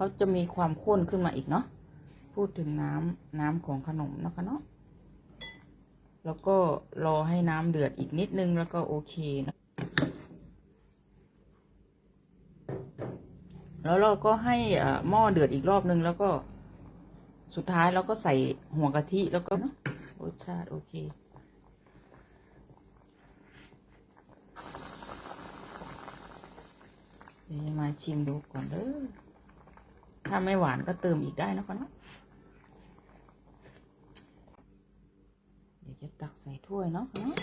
เขาจะมีความข้นขึ้นมาอีกเนาะพูดถึงน้ำน้ำของขนมนะคะเนาะแล้วก็รอให้น้ำเดือดอีกนิดนึงแล้วก็โอเคนะแล้วเราก็ให้อ่อหม้อเดือดอีกรอบนึงแล้วก็สุดท้ายเราก็ใส่หัวกะทิแล้วก็นะรสชาติโอเค เดี๋ยวมาชิมดูก่อนเด้อ ถ้าไม่หวานก็เติมอีกได้นะคะเนาะเดี๋ยวจะตักใส่ถ้วยเนาะเนะ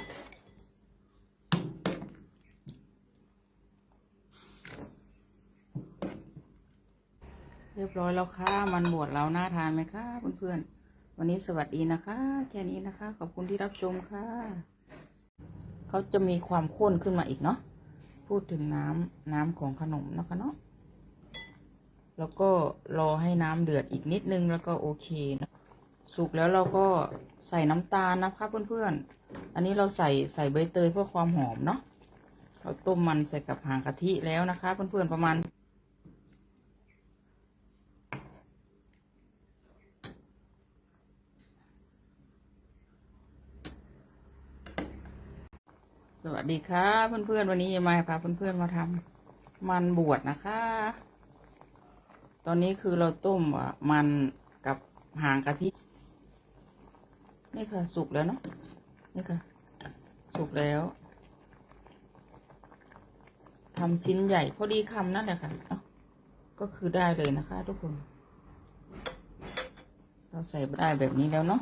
เรียบร้อยแล้วค่ะ มันบวชเราน่าทานไหมคะเพื่อนๆ วันนี้สวัสดีนะคะ แค่นี้นะคะ ขอบคุณที่รับชมค่ะ เขาจะมีความข้นขึ้นมาอีกเนาะ พูดถึงน้ำน้ำของขนมนะคะเนาะ แล้วก็รอให้น้ำเดือดอีกนิดนึงแล้วก็โอเคนะสุกแล้วเราก็ใส่น้ำตาลนะคะเพื่อนๆ อันนี้เราใส่ใส่ใบเตยเพื่อความหอมเนาะ เราต้มมันใส่กับหางกะทิแล้วนะคะเพื่อนๆประมาณสวัสดีค่ะเพื่อนๆ วันนี้ยายมาพาเพื่อนๆมาทำมันบวชนะคะ ตอนนี้คือเราต้มอะมันกับหางกะทิ นี่ค่ะ สุกแล้วเนาะ นี่ค่ะ สุกแล้ว ทำชิ้นใหญ่พอดีคำนั่นแหละค่ะ ก็คือได้เลยนะคะ ทุกคน เราใส่ได้แบบนี้แล้วเนาะ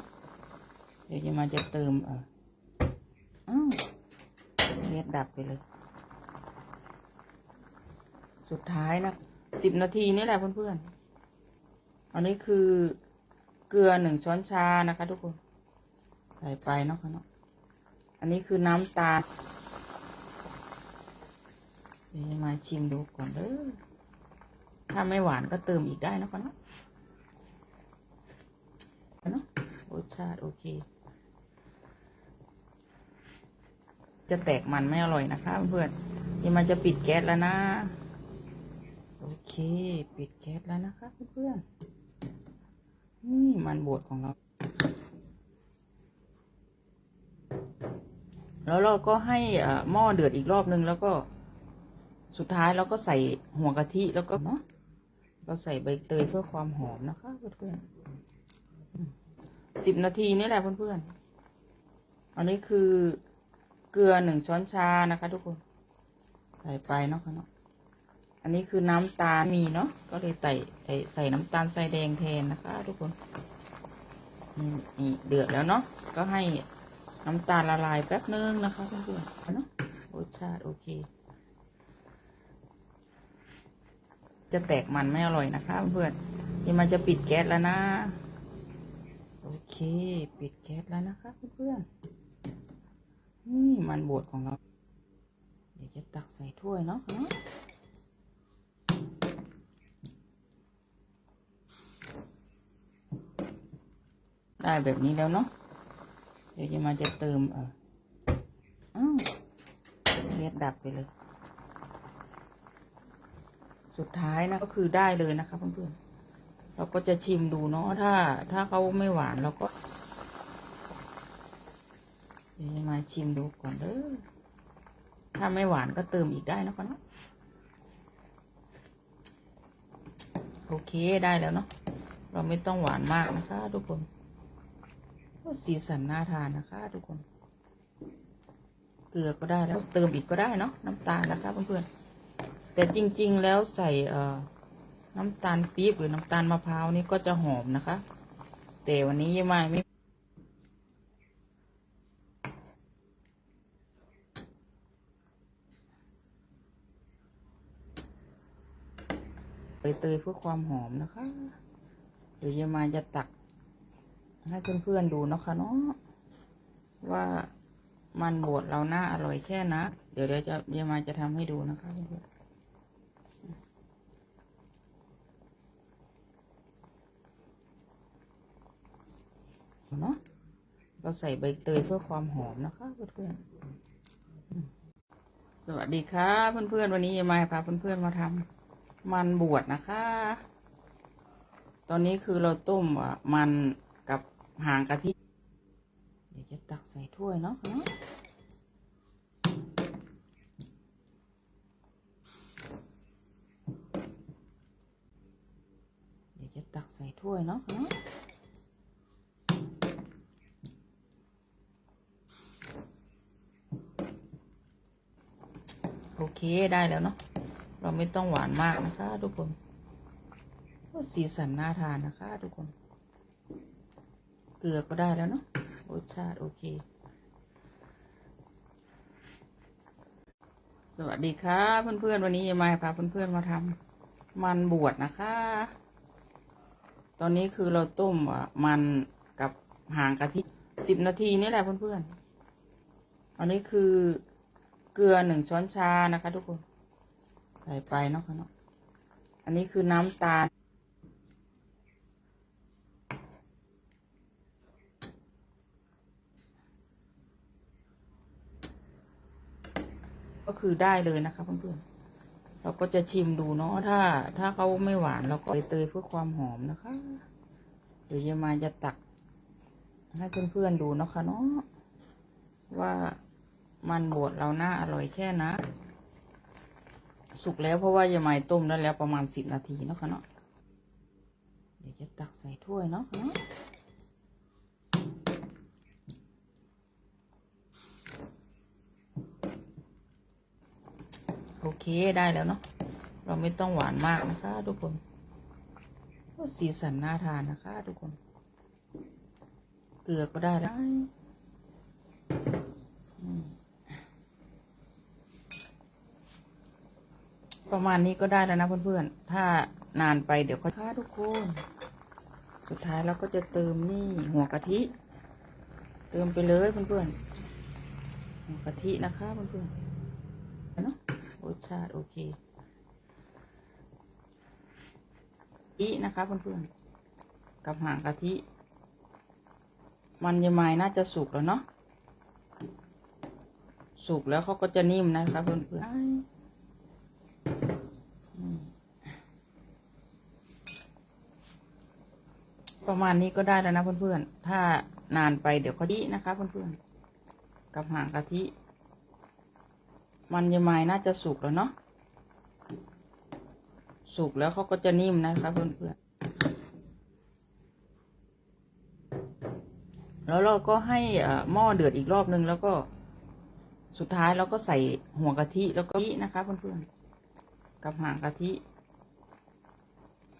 เดี๋ยวยายมาจะเติมเอออ้าวเลียดดับไปเลย สุดท้ายนะ สิบนาทีนี่แหละเพื่อนๆ อันนี้คือเกลือหนึ่งช้อนชานะคะ ทุกคน ใส่ไปเนาะค่ะเนาะ อันนี้คือน้ำตาลเดี๋ยวมาชิมดูก่อนเด้อ ถ้าไม่หวานก็เติมอีกได้นะคะเนาะเนาะรสชาติโอเค จะแตกมันไม่อร่อยนะคะเพื่อนๆนี่มันจะปิดแก๊สแล้วนะ โอเค ปิดแก๊สแล้วนะคะเพื่อนๆนี่มันบดของเรา แล้วเราก็ให้อ่อหม้อเดือดอีกรอบนึงแล้วก็สุดท้ายเราก็ใส่หัวกะทิแล้วก็เนาะเราใส่ใบเตยเพื่อความหอมนะคะเพื่อนๆสิบนาทีนี่แหละเพื่อนๆอันนี้คือเกลือหนึ่งช้อนชานะคะ ทุกคน ใส่ไปเนาะค่ะเนาะ อันนี้คือน้ำตาลมีเนาะก็เลยใส่ใส่ใส่น้ำตาลทรายแดงแทนนะคะ ทุกคนนี่เดือดแล้วเนาะก็ให้น้ำตาลละลายแป๊บนึงนะคะเพื่อนๆเนาะรสชาติโอเค จะแตกมันไม่อร่อยนะคะเพื่อนๆนี่มันจะปิดแก๊สแล้วนะโอเค ปิดแก๊สแล้วนะคะเพื่อนๆนี่มันบดของเรา เดี๋ยวจะตักใส่ถ้วยเนาะ ได้แบบนี้แล้วเนาะเดี๋ยวจะมาจะเติมเอออ้าวเลียดดับไปเลย สุดท้ายนะก็คือได้เลยนะคะเพื่อนๆเราก็จะชิมดูเนาะถ้า ถ้าเขาไม่หวานเราก็เดี๋ยวมาชิมดูก่อนเด้อถ้าไม่หวานก็เติมอีกได้นะคะเนาะโอเคได้แล้วเนาะเราไม่ต้องหวานมากนะคะทุกคน สีสันน่าทานนะคะ ทุกคน เกลือก็ได้แล้วเติมอีกก็ได้เนาะน้ำตาลนะคะเพื่อนๆแต่จริง ๆ แล้วใส่เอ่อน้ำตาลปี๊บหรือน้ำตาลมะพร้าวนี่ก็จะหอมนะคะ แต่วันนี้ยังไม่ไม่เตยเพื่อความหอมนะคะเดี๋ยวยายมาจะตัก ให้เพื่อนๆดูนะคะเนาะว่ามันบดเราหน้าอร่อยแค่นะเดี๋ยวเดี๋ยวจะยายมาจะทำให้ดูนะคะเพื่อนเนาะเราใส่ใบเตยเพื่อความหอมนะคะเพื่อนๆสวัสดีค่ะเพื่อนๆวันนี้ยายมาพาเพื่อนๆมาทำมันบวชนะคะ ตอนนี้คือเราต้มอะมัน หางกะทิเดี๋ยวจะตักใส่ถ้วยเนาะเดี๋ยวจะตักใส่ถ้วยเนาะโอเคได้แล้วเนาะเราไม่ต้องหวานมากนะคะ ทุกคนสีสันน่าทานนะคะ ทุกคน เกลือก็ได้แล้วเนาะรสชาติโอเค สวัสดีค่ะเพื่อนๆวันนี้ยายมาพาเพื่อนๆมาทำมันบวชนะคะ ตอนนี้คือเราต้มอะมันกับหางกะทิสิบนาทีนี่แหละเพื่อนๆอันนี้คือเกลือหนึ่งช้อนชานะคะ ทุกคน ใส่ไปเนาะค่ะเนาะอันนี้คือน้ำตาล ก็คือได้เลยนะคะเพื่อนๆเราก็จะชิมดูเนาะถ้า ถ้าเขาไม่หวานเราก็ใบเตยเพื่อความหอมนะคะเดี๋ยวยายมาจะตัก ให้เพื่อนๆดูเนาะคะเนาะว่ามันบวชเราหน่าอร่อยแค่นะ สุกแล้วเพราะว่ายายไม้ต้มได้แล้วประมาณสิบนาทีเนาะค่ะเนาะเดี๋ยวจะตักใส่ถ้วยเนาะเนาะ โอเคได้แล้วเนาะเราไม่ต้องหวานมากนะคะ ทุกคนสีสันน่าทานนะคะ ทุกคน เกลือก็ได้แล้วประมาณนี้ก็ได้แล้วนะเพื่อนๆ ถ้านานไปเดี๋ยวค่อยค่ะทุกคน สุดท้ายเราก็จะเติมนี่หัวกะทิ เติมไปเลยเพื่อนๆ หัวกะทินะคะเพื่อนๆ รสชาติโอเคอีนะคะเพื่อนๆกับหางกะทิ มันยายไม้น่าจะสุกแล้วเนาะสุกแล้วเขาก็จะนิ่มนะคะเพื่อนๆประมาณนี้ก็ได้แล้วนะเพื่อนๆถ้านานไปเดี๋ยวเขาดินะคะเพื่อนๆกับหางกะทิ มันยมายน่าจะสุกแล้วเนาะสุกแล้วเขาก็จะนิ่มนะคะเพื่อนๆแล้วเราก็ให้อ่อหม้อเดือดอีกรอบนึงแล้วก็สุดท้ายเราก็ใส่หัวกะทิแล้วก็นะคะเพื่อนๆกับหางกะทิ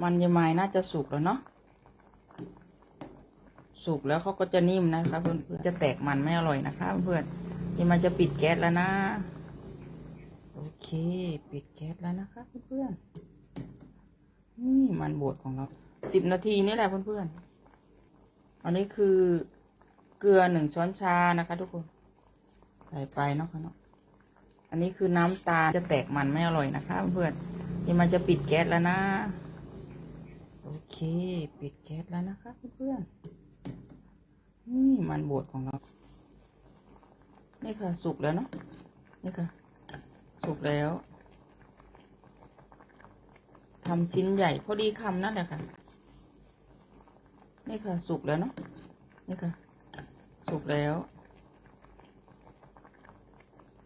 มันยมายน่าจะสุกแล้วเนาะสุกแล้วเขาก็จะนิ่มนะคะเพื่อนๆจะแตกมันไม่อร่อยนะคะเพื่อนๆนี่มันจะปิดแก๊สแล้วนะ เค ปิดแก๊สแล้วนะคะเพื่อนๆนี่มันบดของเราสิบนาทีนี่แหละเพื่อนๆอันนี้คือเกลือหนึ่งช้อนชานะคะ ทุกคน ใส่ไปเนาะค่ะเนาะอันนี้คือน้ำตาลจะแตกมันไม่อร่อยนะคะ เพื่อนๆนี่มันจะปิดแก๊สแล้วนะโอเค ปิดแก๊สแล้วนะคะเพื่อนๆนี่มันบดของเรา นี่ค่ะสุกแล้วเนาะนี่ค่ะ สุกแล้วทำชิ้นใหญ่พอดีคำนั่นแหละค่ะ นี่ค่ะสุกแล้วเนาะ นี่ค่ะ สุกแล้ว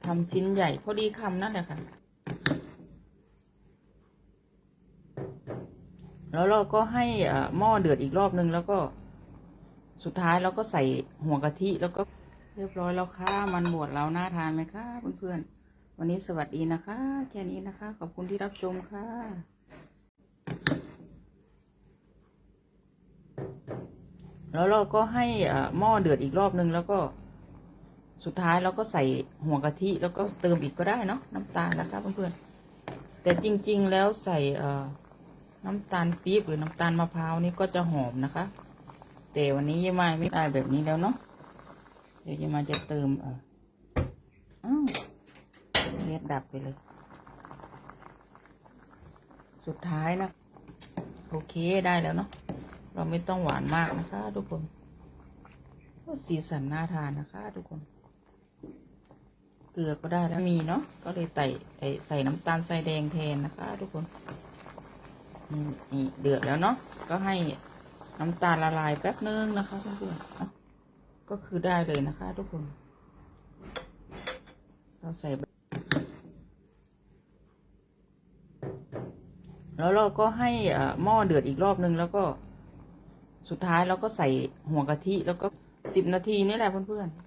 ทำชิ้นใหญ่พอดีคำนั่นแหละค่ะ แล้วเราก็ให้อ่อหม้อเดือดอีกรอบนึงแล้วก็สุดท้ายเราก็ใส่หัวกะทิแล้วก็เรียบร้อยแล้วค่ะ มันบวชเราน่าทานไหมคะเพื่อนๆ วันนี้สวัสดีนะคะ แค่นี้นะคะ ขอบคุณที่รับชมค่ะแล้วเราก็ให้อ่อหม้อเดือดอีกรอบนึงแล้วก็สุดท้ายเราก็ใส่หัวกะทิแล้วก็เติมอีกก็ได้เนาะน้ำตาลนะคะเพื่อนๆแต่จริง ๆ แล้วใส่น้ำตาลปี๊บหรือน้ำตาลมะพร้าวนี่ก็จะหอมนะคะ แต่วันนี้ยายมาไม่ได้แบบนี้แล้วเนาะเดี๋ยวยายมาจะเติมเออ ตดับไปเลย สุดท้ายนะ โอเคได้แล้วเนาะเราไม่ต้องหวานมากนะคะ ทุกคนสีสันน่าทานนะคะ ทุกคน เกลือก็ได้แล้วมีเนาะก็เลยใส่ใส่น้ำตาลใส่แดงแทนนะคะ ทุกคนนี่นี่เดือดแล้วเนาะก็ให้น้ำตาลละลายแป๊บนึงนะคะเพื่อนๆก็คือได้เลยนะคะ ทุกคน เราใส่ แล้วเราก็ให้หม้อเดือดอีกรอบนึงแล้วก็สุดท้ายเราก็ใส่หัวกะทิแล้วก็สิบนาทีนี่แหละเพื่อนๆ